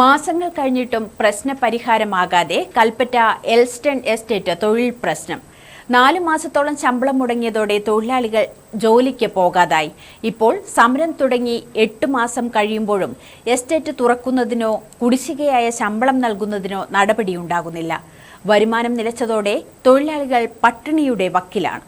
മാസങ്ങൾ കഴിഞ്ഞിട്ടും പ്രശ്ന പരിഹാരമാകാതെ കൽപ്പറ്റ എൽസ്റ്റൺ എസ്റ്റേറ്റ് തൊഴിൽ പ്രശ്നം. നാലു മാസത്തോളം ശമ്പളം മുടങ്ങിയതോടെ തൊഴിലാളികൾ ജോലിക്ക് പോകാതായി. ഇപ്പോൾ സമരം തുടങ്ങി എട്ട് മാസം കഴിയുമ്പോഴും എസ്റ്റേറ്റ് തുറക്കുന്നതിനോ കുടിശ്ശികയായ ശമ്പളം നൽകുന്നതിനോ നടപടിയുണ്ടാകുന്നില്ല. വരുമാനം നിലച്ചതോടെ തൊഴിലാളികൾ പട്ടിണിയുടെ വക്കിലാണ്.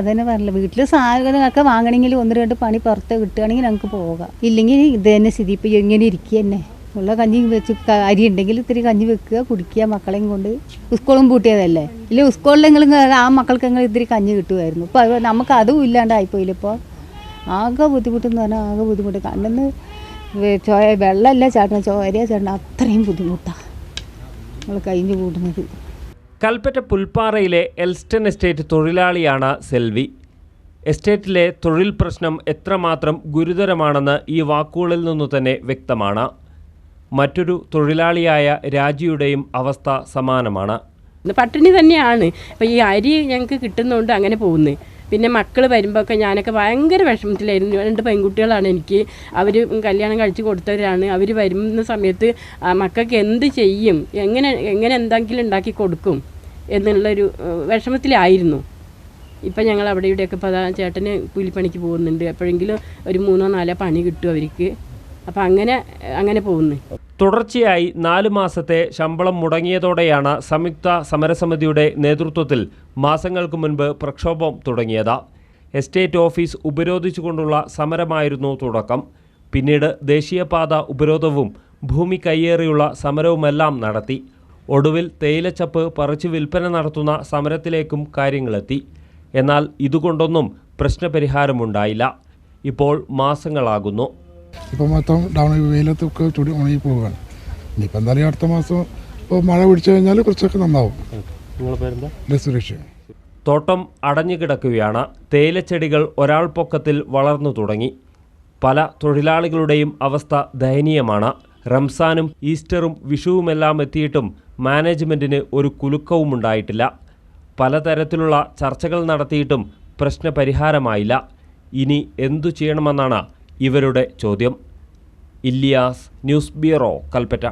അതന്നെ പറഞ്ഞില്ല വീട്ടിൽ സാധനങ്ങളൊക്കെ വാങ്ങണമെങ്കിൽ ഒന്ന് രണ്ട് പണി പുറത്ത് കിട്ടുകയാണെങ്കിൽ ഞങ്ങൾക്ക് പോകാം. ഇല്ലെങ്കിൽ ഇത് തന്നെ സ്ഥിതി ഇപ്പം ഇങ്ങനെ ഇരിക്കുക തന്നെ ഉള്ള കഞ്ഞി വെച്ച് അരി ഉണ്ടെങ്കിൽ ഇത്തിരി കഞ്ഞി വെക്കുക കുടിക്കുക മക്കളെയും കൊണ്ട് സ്കൂളും പൂട്ടിയതല്ലേ? ഇല്ല സ്കൂളിലെങ്കിലും ആ മക്കൾക്ക് എങ്കിലും ഇത്തിരി കഞ്ഞി കിട്ടുമായിരുന്നു. ഇപ്പോൾ അത് നമുക്ക് അതും ഇല്ലാണ്ടായിപ്പോയില്ല ഇപ്പോൾ ആകെ ബുദ്ധിമുട്ടെന്ന് പറഞ്ഞാൽ ആകെ ബുദ്ധിമുട്ട്. കണ്ണെന്ന് ചോയ വെള്ളമല്ല ചേട്ടൻ ചോരയാ ചേട്ടൻ അത്രയും ബുദ്ധിമുട്ടാണ് നമ്മൾ കഴിഞ്ഞു കൂടുന്നത്. കൽപ്പറ്റ പുൽപ്പാറയിലെ എൽസ്റ്റൺ എസ്റ്റേറ്റ് തൊഴിലാളിയാണ് സെൽവി. എസ്റ്റേറ്റിലെ തൊഴിൽ പ്രശ്നം എത്രമാത്രം ഗുരുതരമാണെന്ന് ഈ വാക്കുകളിൽ നിന്നു തന്നെ വ്യക്തമാണ്. മറ്റൊരു തൊഴിലാളിയായ രാജിയുടെയും അവസ്ഥ സമാനമാണ്. പട്ടിണി തന്നെയാണ്. അപ്പോൾ ഈ അരി ഞങ്ങൾക്ക് കിട്ടുന്നതുകൊണ്ട് അങ്ങനെ പോകുന്നത് പിന്നെ മക്കൾ വരുമ്പോഴൊക്കെ ഞാനൊക്കെ ഭയങ്കര വിഷമത്തിലായിരുന്നു. രണ്ട് പെൺകുട്ടികളാണ് എനിക്ക്. അവർ കല്യാണം കഴിച്ച് കൊടുത്തവരാണ്. അവർ വരുന്ന സമയത്ത് മക്കൾക്ക് എന്ത് ചെയ്യും? എങ്ങനെ എങ്ങനെ എന്തെങ്കിലും ഉണ്ടാക്കി കൊടുക്കും എന്നുള്ളൊരു വിഷമത്തിലായിരുന്നു. ഇപ്പം ഞങ്ങൾ അവിടെ ഇവിടെയൊക്കെ ഇപ്പോൾ ചേട്ടന് കൂലിപ്പണിക്ക് പോകുന്നുണ്ട്. എപ്പോഴെങ്കിലും ഒരു മൂന്നോ നാലോ പണി കിട്ടും അവർക്ക്. അപ്പം അങ്ങനെ അങ്ങനെ പോകുന്നു. തുടർച്ചയായി നാല് മാസത്തെ ശമ്പളം മുടങ്ങിയതോടെയാണ് സംയുക്ത സമരസമിതിയുടെ നേതൃത്വത്തിൽ മാസങ്ങൾക്ക് മുൻപ് പ്രക്ഷോഭം തുടങ്ങിയത്. എസ്റ്റേറ്റ് ഓഫീസ് ഉപരോധിച്ചുകൊണ്ടുള്ള സമരമായിരുന്നു തുടക്കം. പിന്നീട് ദേശീയപാത ഉപരോധവും ഭൂമി കയ്യേറിയുള്ള സമരവുമെല്ലാം നടത്തി. ഒടുവിൽ തേയിലച്ചപ്പ് പറിച്ചു വിൽപ്പന നടത്തുന്ന സമരത്തിലേക്കും കാര്യങ്ങളെത്തി. എന്നാൽ ഇതുകൊണ്ടൊന്നും പ്രശ്നപരിഹാരമുണ്ടായില്ല. ഇപ്പോൾ മാസങ്ങളാകുന്നു. ഇപ്പോൾ മൊത്തം ഡൗൺ വെയിലത്തൊക്കെ ചുടി ഉണങ്ങി പോവുകയാണ്. ഇനിയിപ്പോൾ എന്തായാലും അടുത്ത മാസം ഇപ്പോൾ മഴ പിടിച്ചു കഴിഞ്ഞാൽ കുറച്ചൊക്കെ നന്നാവും. സുരക്ഷ തോട്ടം അടഞ്ഞു കിടക്കുകയാണ്. തേയിലച്ചെടികൾ ഒരാൾ പൊക്കത്തിൽ വളർന്നു തുടങ്ങി. പല തൊഴിലാളികളുടെയും അവസ്ഥ ദയനീയമാണ്. റംസാനും ഈസ്റ്ററും വിഷുവുമെല്ലാം എത്തിയിട്ടും മാനേജ്മെന്റിന് ഒരു കുലുക്കവും ഉണ്ടായിട്ടില്ല പലതരത്തിലുള്ള ചർച്ചകൾ നടത്തിയിട്ടും പ്രശ്നപരിഹാരമായില്ല. ഇനി എന്തു ചെയ്യണമെന്നാണ് ഇവരുടെ ചോദ്യം ഇല്ലിയാസ് ന്യൂസ് ബ്യൂറോ കൽപ്പറ്റ.